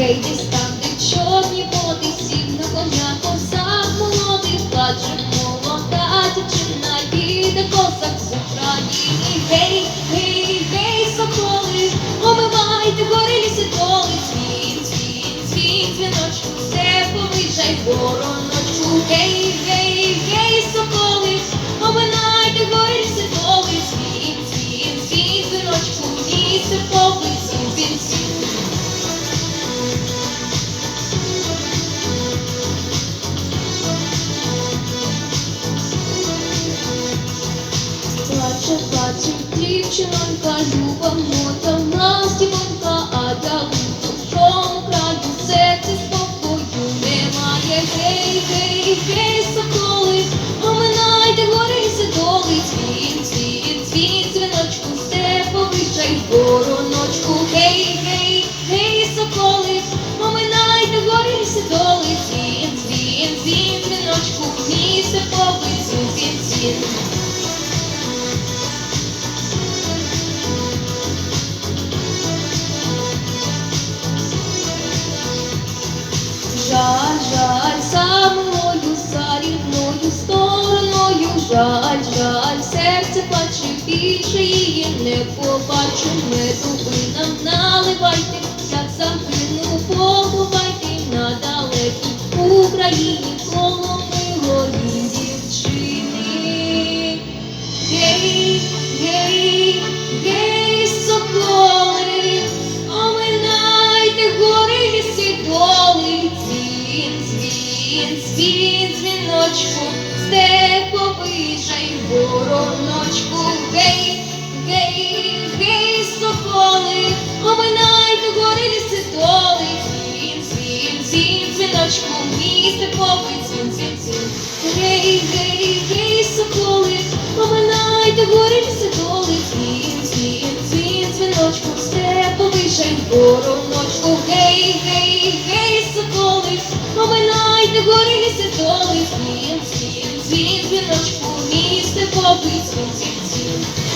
гей, десь там, де чорні води, сів на коня козак молодий, плаче молода дівчина, їде козак з України. Гей, гей, гей, соколи, омивайте гори ліси доли, дзвін, дзвін, дзвін, дзвіночку, все повиджай вороночку. Гей, дівчинонька, люба моя ластівонька, а я в чому краю серце спокою? Немає. Гей, гей, гей, соколи, оминайте гори сидоли, дзвін, дзвін, дзвін, дзвіночку, степовичай, вороночку, гей, гей, гей, соколи, оминайте гори сидоли, дзвін, дзвін, дзвін, дзвіночку, місце повицю, дзвін, дзвін. Жаль, більше її не побачу, меду ви нам наливайте, як загину, поховайте на далекій Україні, коло милої дівчини. Гей, гей, гей, соколи, оминайте гори ліси доли, дзвін, дзвін, дзвін, дзвіночку, степовижай вороночку, гей, гей, гей, соколи, оминайте гори ліси доли, дзвін, дзвін, дзвін, дзвіночку, місце повий, дзвін, дзвін, дзвін, гей, гей, гей, соколи, Поминайте гори ліси доли, дзвін, дзвін, дзвін, дзвіночку, все повишай вороночку, квіточку, місти поблизу цівців.